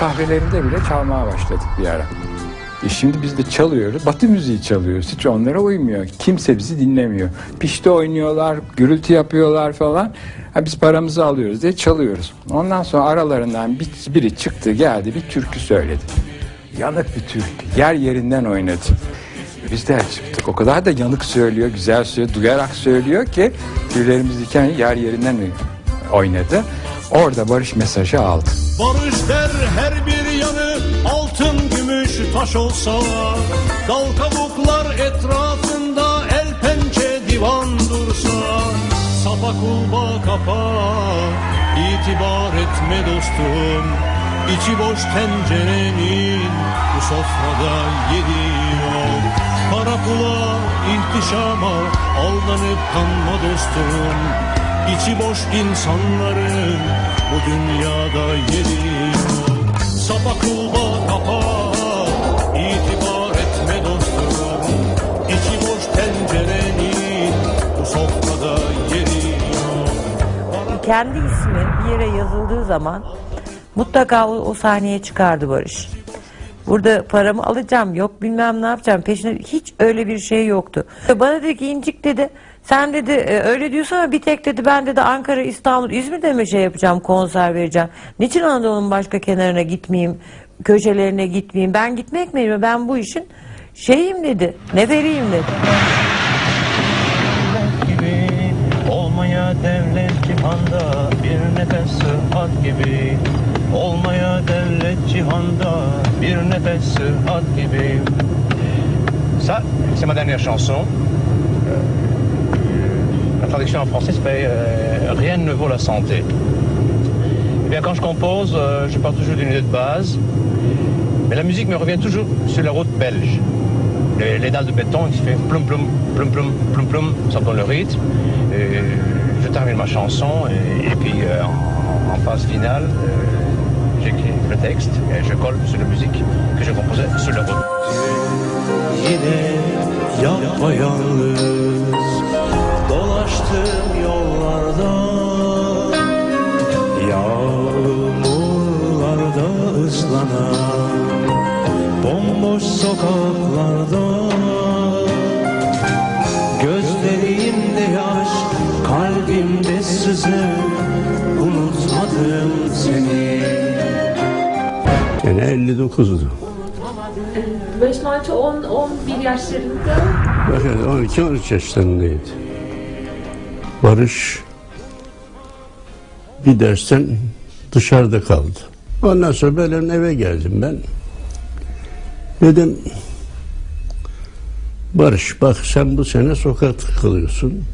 kahvelerinde bile çalmaya başladık bir ara. E şimdi biz de çalıyoruz. Batı müziği çalıyoruz. Hiç onlara uymuyor. Kimse bizi dinlemiyor. Pişte oynuyorlar, gürültü yapıyorlar falan. Ha biz paramızı alıyoruz diye çalıyoruz. Ondan sonra aralarından bir, biri çıktı geldi bir türkü söyledi. Yanık bir türkü. Yer yerinden oynadı. Biz de çıktık. O kadar da yanık söylüyor, güzel söylüyor, duyarak söylüyor ki tüylerimiz diken yer yerinden oynadı. Orada barış mesajı aldı. Barış der her bir yanı altın gümüş taş olsa. Dal kabuklar etrafında el pençe divan dursa. Sapa kulba kapa itibar etme dostum. İçi boş tencerenin bu sofrada yeri yok. Para pula ihtişama aldanıp kanma dostum İçi boş insanların bu dünyada yeri yok Sapa kulba kapa itibar etme dostum. İçi boş tencerenin bu sofrada yeri yok kendi ismi bir yere yazıldığı zaman mutlaka o, o sahneye çıkardı Barış. Burada paramı alacağım yok bilmem ne yapacağım peşinde hiç öyle bir şey yoktu. Bana dedi ki incik dedi sen dedi "e, öyle diyorsun ama bir tek dedi ben dedi Ankara İstanbul İzmir'de mi şey yapacağım konser vereceğim. Niçin Anadolu'nun başka kenarına gitmeyeyim köşelerine gitmeyeyim ben gitmek miyim ben bu işin şeyim dedi ne vereyim dedi. Olmaya devlet cihanda bir nefes sıhhat gibi Olmaya devlet cihanda Ça, c'est ma dernière chanson. Euh, la traduction en français s'appelle euh, Rien ne vaut la santé. Eh bien, quand je compose, euh, je pars toujours d'une idée de base. Mais la musique me revient toujours sur la route belge. Les, les dalles de béton qui fait plum plum plum plum plum plum, ça donne le rythme. Je termine ma chanson et, puis en, phase finale, j'écris le texte et je colle sur la musique que je composais sur la route. Dolaştım yollarda Yağmurlarda ıslanan bomboş sokaklarda Gözlerimde yaş, kalbimde sızı Unutmadım seni Yani 59'du. Beş Manço 10 11 yaşlarında Bakın 12-13 yaşlarındaydı. Barış bir dersten dışarıda kaldı. Ondan sonra böyle eve geldim ben. Dedim Barış bak sen bu sene sokakta kalıyorsun.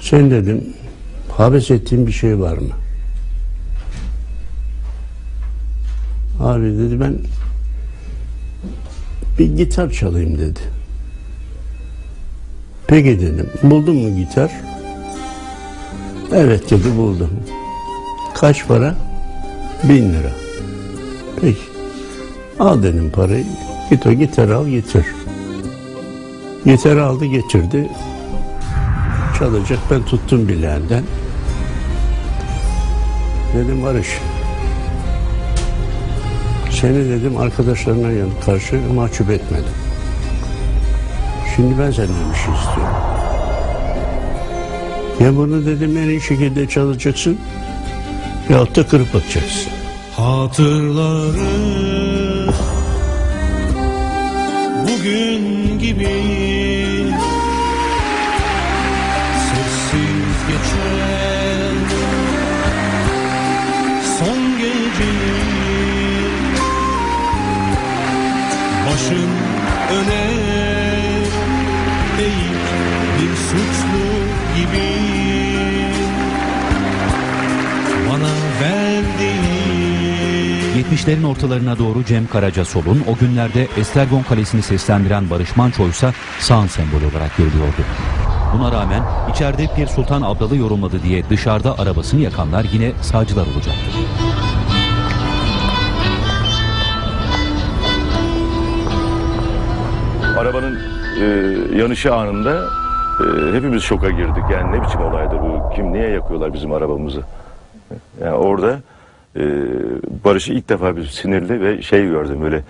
Sen dedim haber ettiğin bir şey var mı? Abi dedi ben bir gitar çalayım dedi. Peki dedim. Buldun mu gitar? Evet dedi buldum. Kaç para? Bin lira. Peki. Al dedim parayı. Git o gitarı al getir. Gitarı aldı getirdi. Çalacak ben tuttum bileğinden. Dedim Barış. Seni dedim arkadaşlarına yan karşı mahcup etmedim. Şimdi ben senden bir şey istiyorum. Ya bunu dedim en iyi şekilde çalacaksın ya da kırıp atacaksın. Hatırlarım bugün gibi 70'lerin ortalarına doğru Cem Karacasol'un o günlerde Estergon Kalesi'ni seslendiren Barış Manço'ysa sağın sembolü olarak görülüyordu. Buna rağmen içeride Pir Sultan Abdal'ı yorumladı diye dışarıda arabasını yakanlar yine sağcılar olacaktı. arabanın e, yanışı anında e, hepimiz şoka girdik. Yani ne biçim olaydır bu? Kim niye yakıyorlar bizim arabamızı? Yani orada e, Barış'ı ilk defa bir sinirli ve şey gördüm böyle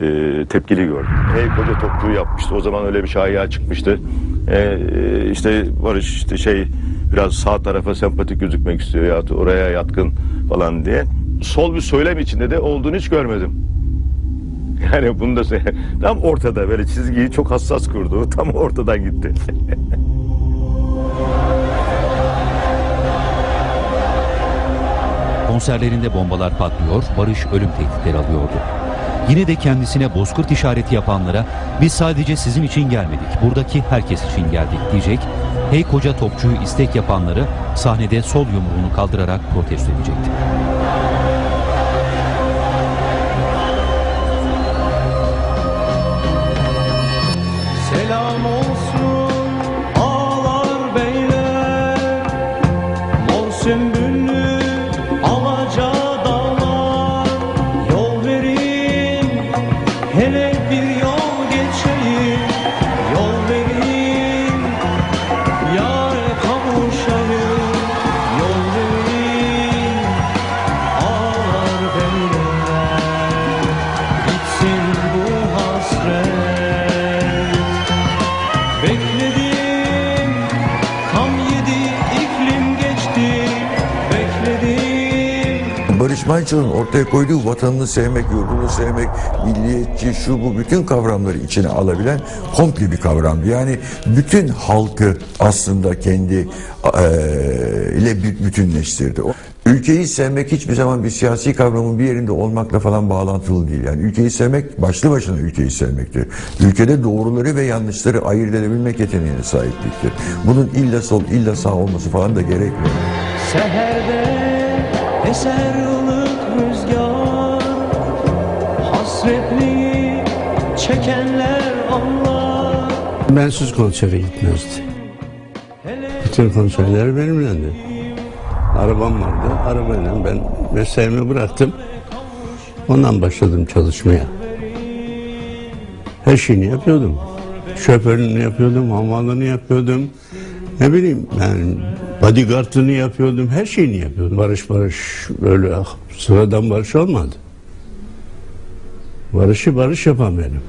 e, tepkili gördüm. Hey koca topçuğu yapmıştı. O zaman öyle bir şaya çıkmıştı. E, e, işte Barış işte şey biraz sağ tarafa sempatik gözükmek istiyor ya oraya yatkın falan diye. Sol bir söylem içinde de olduğunu hiç görmedim. Yani bunu da tam ortada böyle çizgiyi çok hassas kurdu. Tam ortadan gitti. Konserlerinde bombalar patlıyor, Barış ölüm tehditleri alıyordu. Yine de kendisine bozkurt işareti yapanlara biz sadece sizin için gelmedik, buradaki herkes için geldik diyecek. Hey koca topçuyu istek yapanları sahnede sol yumruğunu kaldırarak protesto edecekti. Manço'nun ortaya koyduğu vatanını sevmek, yurdunu sevmek, milliyetçi, şu bu bütün kavramları içine alabilen komple bir kavramdı. Yani bütün halkı aslında kendi eee, ile bü- bütünleştirdi. Ülkeyi sevmek hiçbir zaman bir siyasi kavramın bir yerinde olmakla falan bağlantılı değil. Yani ülkeyi sevmek başlı başına ülkeyi sevmektir. Ülkede doğruları ve yanlışları ayırt edebilmek yeteneğine sahipliktir. Bunun illa sol illa sağ olması falan da gerekmiyor. Seherde eser çekenler anlar Bensiz konsere gitmezdi. Bütün konserler benimlendi. Arabam vardı. Arabayla ben mesleğimi bıraktım. Ondan başladım çalışmaya. Her şeyini yapıyordum. Şoförlüğünü yapıyordum, hamalını yapıyordum. Ne bileyim yani bodyguardını yapıyordum, her şeyini yapıyordum. Barış barış böyle sıradan barış olmadı. Barışı barış yapan benim.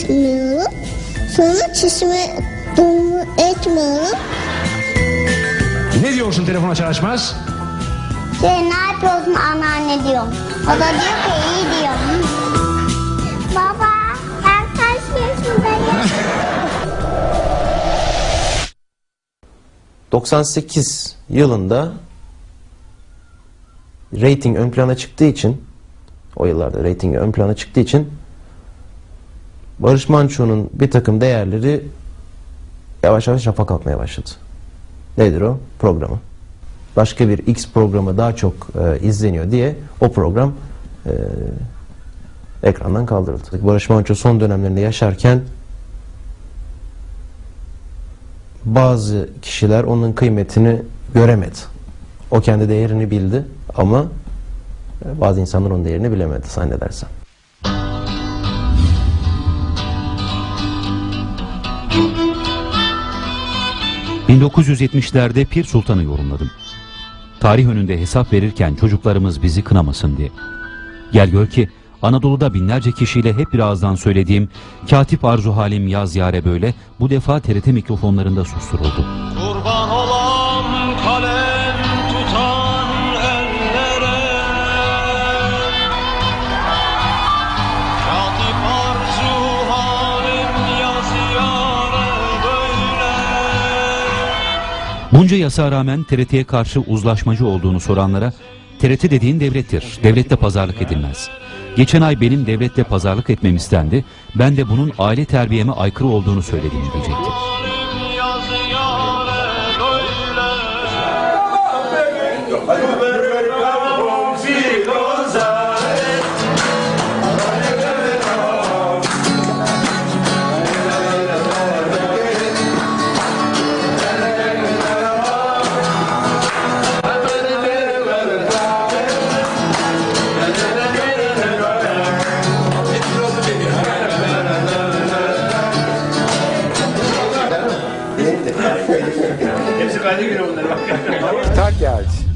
İçmiyorum. Sonra çişime dumu etmiyorum. Ne diyorsun telefon açar açmaz? Sen ne yapıyorsun anneanne diyorum. O da diyor ki iyi diyorum. Baba ben kaç yaşındayım? 98 yılında rating ön plana çıktığı için o yıllarda rating ön plana çıktığı için Barış Manço'nun bir takım değerleri yavaş yavaş rafa kalkmaya başladı. Nedir o? Programı. Başka bir X programı daha çok e, izleniyor diye o program e, ekrandan kaldırıldı. Barış Manço son dönemlerinde yaşarken bazı kişiler onun kıymetini göremedi. O kendi değerini bildi ama e, bazı insanlar onun değerini bilemedi zannedersem. ...1970'lerde Pir Sultan'ı yorumladım. Tarih önünde hesap verirken çocuklarımız bizi kınamasın diye. Gel gör ki Anadolu'da binlerce kişiyle hep bir ağızdan söylediğim Katip Arzu Halim Yaz Yare Böyle bu defa TRT mikrofonlarında susturuldu. Bunca yasa rağmen TRT'ye karşı uzlaşmacı olduğunu soranlara TRT dediğin devlettir. Devlette pazarlık edilmez. Geçen ay benim devletle pazarlık etmem istendi. Ben de bunun aile terbiyeme aykırı olduğunu söyledim diyecekti.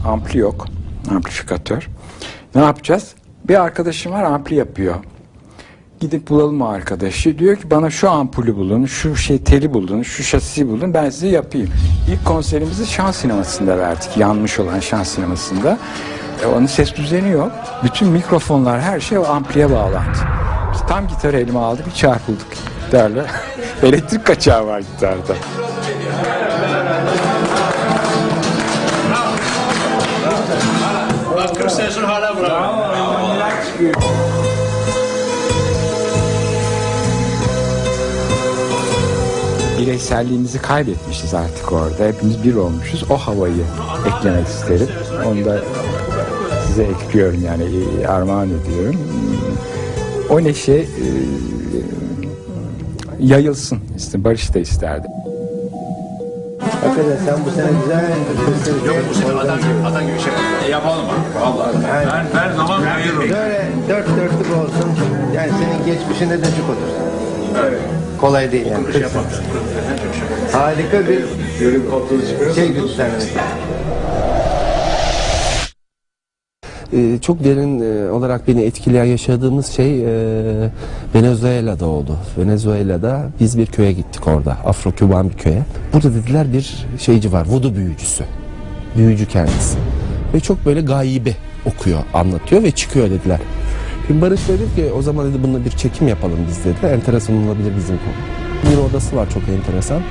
Ampli yok. Amplifikatör. Ne yapacağız? Bir arkadaşım var ampli yapıyor. Gidip bulalım o arkadaşı. Diyor ki bana şu ampulü bulun, şu şey teli bulun, şu şasiyi bulun ben size yapayım. İlk konserimizi şan sinemasında verdik. Yanmış olan şan sinemasında. E, onun ses düzeni yok. Bütün mikrofonlar her şey o ampliye bağlandı. Biz tam gitarı elime aldı bir çarpıldık gitarla. Elektrik kaçağı var gitarda. Bireyselliğimizi kaybetmişiz artık orada. Hepimiz bir olmuşuz. O havayı eklemek isterim. Onu da size ekliyorum yani e, armağan ediyorum. O neşe e, yayılsın. Barış da isterdi. Hakikaten sen bu sene güzel Böyle dört dörtlük olsun. Yani senin geçmişinde de çok olur. Kolay değil yani. Harika bir şey düzenlemek. Ee, çok derin e, olarak beni etkileyen yaşadığımız şey e, Venezuela'da oldu. Venezuela'da biz bir köye gittik orada. Afro-Küban bir köye. Burada dediler bir şeyci var. Voodoo büyücüsü. Büyücü kendisi. Ve çok böyle gaybi okuyor, anlatıyor ve çıkıyor dediler. Şimdi Barış dedi ki o zaman dedi bununla bir çekim yapalım biz dedi. Enteresan olabilir bizim konu. Bir odası var çok enteresan.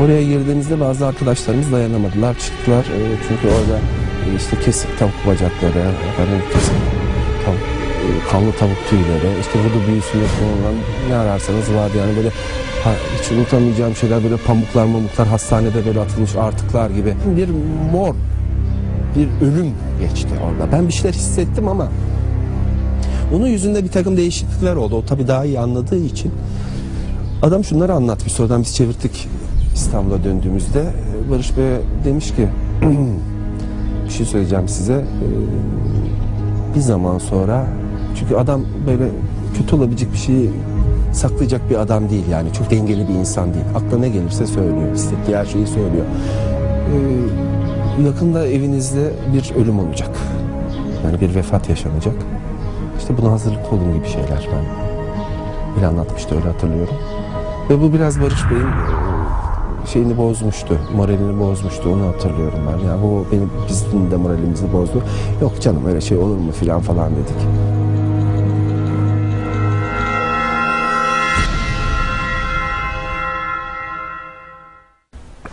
Oraya girdiğimizde bazı arkadaşlarımız dayanamadılar. Çıktılar E, çünkü orada işte kesik tavuk bacakları, efendim kesik tavuk, kanlı tavuk tüyleri, işte vudu büyüsünde kullanılan ne ararsanız vardı yani böyle ha, hiç unutamayacağım şeyler böyle pamuklar mamuklar hastanede böyle atılmış artıklar gibi. Bir mor, bir ölüm geçti orada. Ben bir şeyler hissettim ama onun yüzünde bir takım değişiklikler oldu. O tabii daha iyi anladığı için. Adam şunları anlatmış. Sonradan biz çevirdik İstanbul'a döndüğümüzde. Ee, Barış Bey demiş ki bir şey söyleyeceğim size. Ee, Bir zaman sonra çünkü adam böyle kötü olabilecek bir şeyi saklayacak bir adam değil yani. Çok dengeli bir insan değil. Aklına ne gelirse söylüyor. İstediği her şeyi söylüyor. Ee, yakında evinizde bir ölüm olacak. Yani bir vefat yaşanacak. İşte buna hazırlıklı olun gibi şeyler ben öyle anlatmıştı öyle hatırlıyorum. Ve bu biraz Barış Bey'in şeyini bozmuştu, moralini bozmuştu onu hatırlıyorum ben. Ya bu benim bizim de moralimizi bozdu. Yok canım öyle şey olur mu filan falan dedik.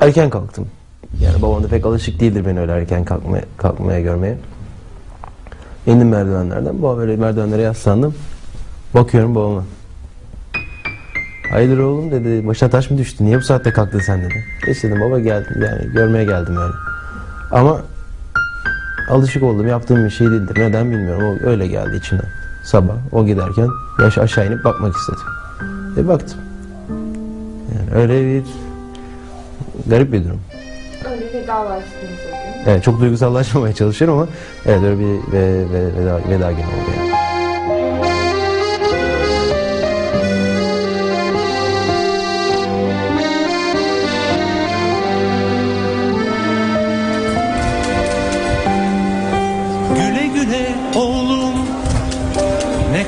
Erken kalktım. Yani babam da pek alışık değildir beni öyle erken kalkmaya, kalkmaya görmeye. İndim merdivenlerden. Baba böyle merdivenlere yaslandım. Bakıyorum babama. Hayırdır oğlum dedi. Başına taş mı düştü? Niye bu saatte kalktın sen dedi. Geç dedim baba geldim yani görmeye geldim yani. Ama alışık olduğum yaptığım bir şey değildir. Neden bilmiyorum. O öyle geldi içinden. Sabah o giderken yaş aşağı inip bakmak istedim. E baktım. Yani öyle bir garip bir durum. Öyle vedalaştınız o gün. Evet çok duygusallaşmamaya çalışıyorum ama evet öyle bir ve, ve, veda, veda günü oldu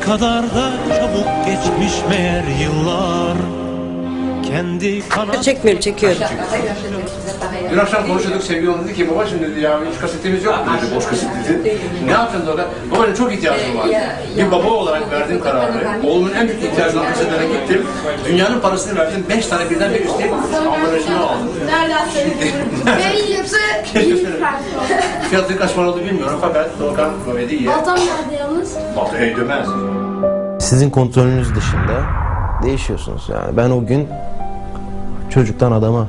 kadar da çabuk geçmiş meğer yıllar Kendi kanat Çekmiyorum, çekiyorum. Dün akşam konuşuyorduk Sevgi Hanım dedi ki babacığım dedi ya hiç kasetimiz yok mu dedi boş kaset dedi. Ne yapacağız orada? Babacığım çok ihtiyacım var. Bir baba olarak verdiğim kararı. Oğlumun en büyük ihtiyacı olan kasetlere gittim. Dünyanın parasını verdim. Beş tane birden bir üstelik ambalajını aldım. Nereden söyledin? Keşke söyledim. Fiyatı kaç para oldu bilmiyorum fakat Doğukan Komedi iyi. Altam nerede yalnız? Batı hey demez. Sizin kontrolünüz dışında değişiyorsunuz yani. Ben o gün çocuktan adama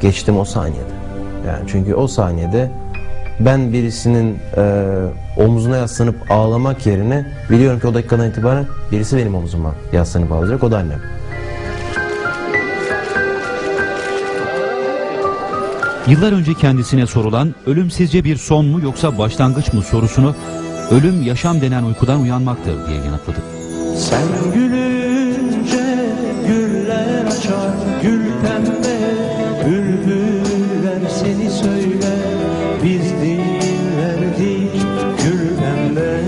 geçtim o saniyede. Yani çünkü o saniyede ben birisinin e, omzuna yaslanıp ağlamak yerine biliyorum ki o dakikadan itibaren birisi benim omzuma yaslanıp ağlayacak o da annem. Yıllar önce kendisine sorulan ölüm sizce bir son mu yoksa başlangıç mı sorusunu ölüm yaşam denen uykudan uyanmaktır diye yanıtladı. Sen gülünce güller açar Gül pembe bülbüller seni söyler Biz dinlerdik gül pembe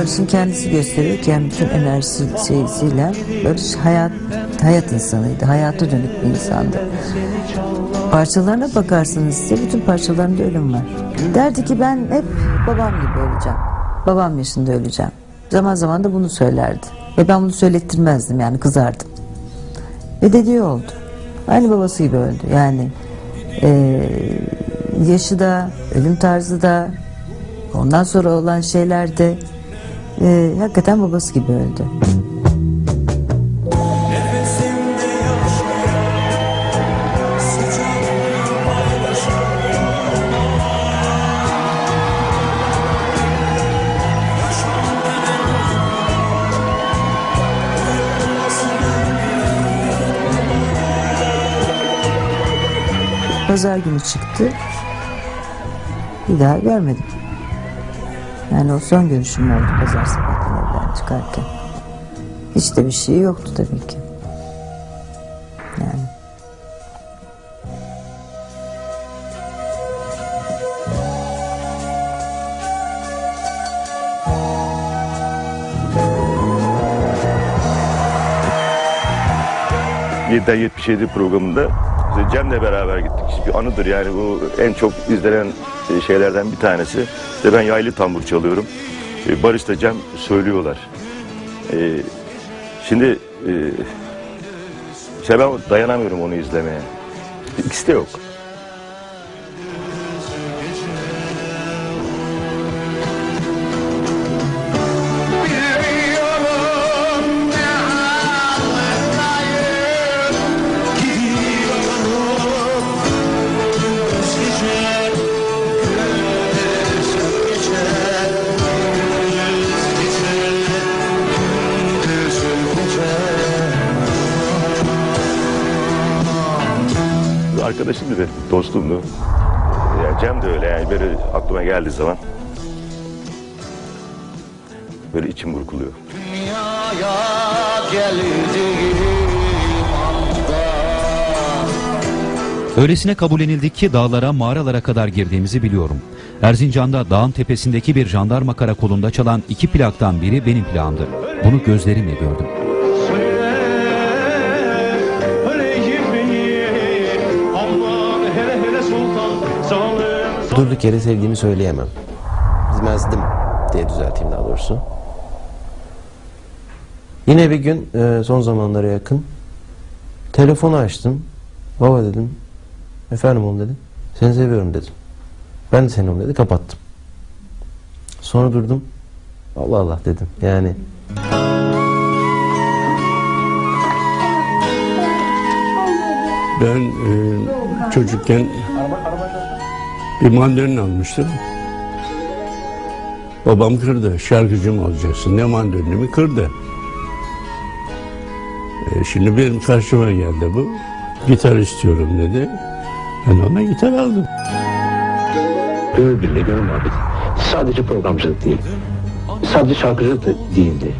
Barış'ın kendisi gösteriyor ki yani bütün enerjisiyle Barış şey, hayat, hayat insanıydı. Hayata dönük bir insandı. Parçalarına bakarsınız size bütün parçalarında ölüm var. Derdi ki ben hep babam gibi olacağım. Babam yaşında öleceğim. Zaman zaman da bunu söylerdi. Ve ben bunu söylettirmezdim yani kızardım. Ve dediği oldu. Aynı babası gibi öldü. Yani eee, yaşı da, ölüm tarzı da, ondan sonra olan şeyler de eee, hakikaten babası gibi öldü. Pazar günü çıktı. Bir daha görmedim. Yani o son görüşüm oldu pazar evden çıkarken. Hiç de bir şey yoktu tabii ki. Yani. Yeniden 77 programında işte Cem'le beraber gittik. Bir anıdır yani bu en çok izlenen e, şeylerden bir tanesi. İşte ben yaylı tambur çalıyorum. E, Barış da Cem söylüyorlar. E, Şimdi işte ben dayanamıyorum onu izlemeye. İkisi de yok. Ve dostumdu. Yani Cem de öyle yani böyle aklıma geldiği zaman böyle içim burkuluyor. Dünyaya geldiğim Öylesine kabullenildik ki dağlara, mağaralara kadar girdiğimizi biliyorum. Erzincan'da dağın tepesindeki bir jandarma karakolunda çalan iki plaktan biri benim plağımdı. Bunu gözlerimle gördüm. Durduk yere sevdiğimi söyleyemem. Bilmezdim diye düzelteyim daha doğrusu. Yine bir gün e, son zamanlara yakın telefonu açtım. Baba dedim. Efendim oğlum dedim. Seni seviyorum dedim. Ben de seni oğlum dedi. Kapattım. Sonra durdum. Allah Allah dedim. Yani Ben e, çocukken bir mandolin almıştım. Babam kırdı. Şarkıcı mı olacaksın? Ne mandolinimi kırdı. E, şimdi benim karşıma geldi bu. Gitar istiyorum dedi. Ben ona gitar aldım. Gönül birliği, gönül muhabbeti. Sadece programcılık değil. Sadece şarkıcılık da değildi.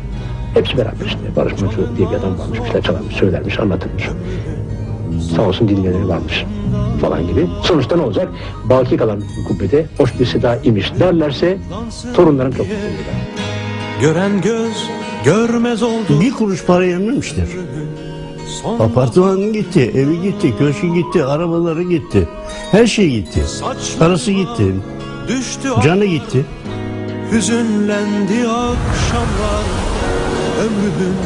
Hepsi beraber işte. Barış Manço diye bir adam varmış. Bir şeyler çalarmış, söylermiş, anlatırmış. Sağ olsun dinleyenleri varmış falan gibi. Sonuçta ne olacak? Baki kalan kubbede hoş bir seda imiş derlerse torunlarım çok. Gören göz görmez oldu Bir kuruş para yememiştir. Apartmanı gitti, evi gitti, köşkü gitti, arabaları gitti. Her şey gitti. Parası gitti, Düştü canı gitti. hüzünlendi akşamlar Ömrümün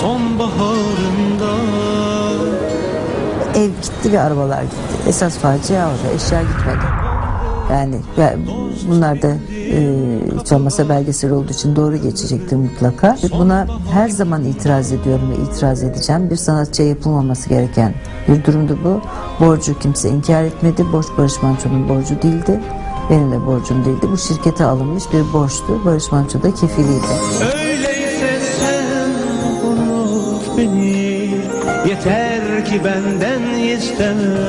sonbaharında Ev gitti ve arabalar gitti. Esas facia orada. Eşya gitmedi. Yani ya, bunlar da e, hiç olmasa belgesel olduğu için doğru geçecektir mutlaka. Buna her zaman itiraz ediyorum ve itiraz edeceğim. Bir sanatçıya yapılmaması gereken bir durumdu bu. Borcu kimse inkar etmedi. Borç Barış Manço'nun borcu değildi. Benim de borcum değildi. Bu şirkete alınmış bir borçtu. Barış Manço da kefiliydi. Öyleyse ki benden isteme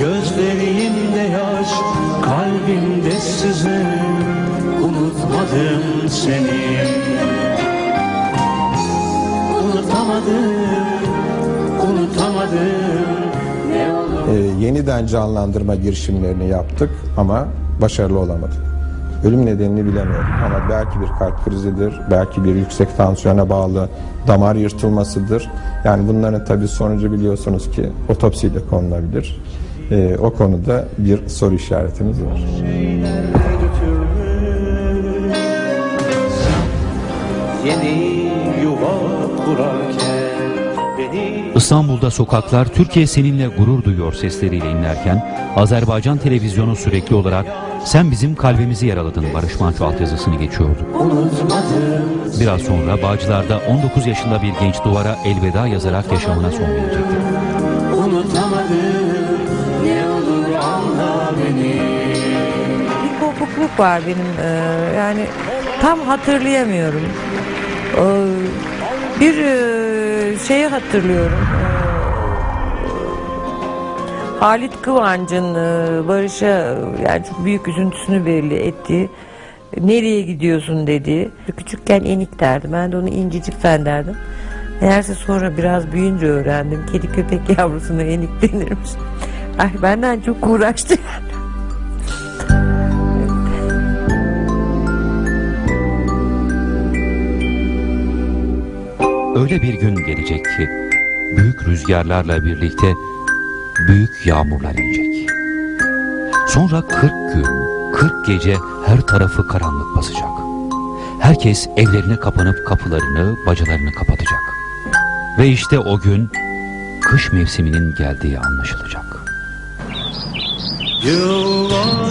Gözlerimde yaş Kalbimde sızı Unutmadım seni. Unutamadım Unutamadım Ee, yeniden canlandırma girişimlerini yaptık ama başarılı olamadık. Ölüm nedenini bilemiyorum ama belki bir kalp krizidir, belki bir yüksek tansiyona bağlı damar yırtılmasıdır. Yani bunların tabii sonucu biliyorsunuz ki otopsiyle konulabilir. Ee, o konuda bir soru işaretimiz var. Yeni yuva kurarken beni İstanbul'da sokaklar Türkiye seninle gurur duyuyor sesleriyle inlerken Azerbaycan televizyonu sürekli olarak sen bizim kalbimizi yaraladın Barış Manço altyazısını geçiyordu. Biraz sonra Bağcılar'da 19 yaşında bir genç duvara elveda yazarak yaşamına son verecekti. Bir kopukluk var benim e, yani tam hatırlayamıyorum. E, bir e, şeyi hatırlıyorum. Halit Kıvanç'ın e, Barış'a yani çok büyük üzüntüsünü belli ettiği nereye gidiyorsun dediği. Küçükken enik derdi. Ben de onu incicik zannederdim. Meğerse sonra biraz büyüyünce öğrendim. Kedi köpek yavrusuna enik denirmiş. Ay benden çok uğraştı. Öyle bir gün gelecek ki büyük rüzgarlarla birlikte büyük yağmurlar inecek. Sonra 40 gün, 40 gece her tarafı karanlık basacak. Herkes evlerine kapanıp kapılarını, bacalarını kapatacak. Ve işte o gün kış mevsiminin geldiği anlaşılacak. Yıllar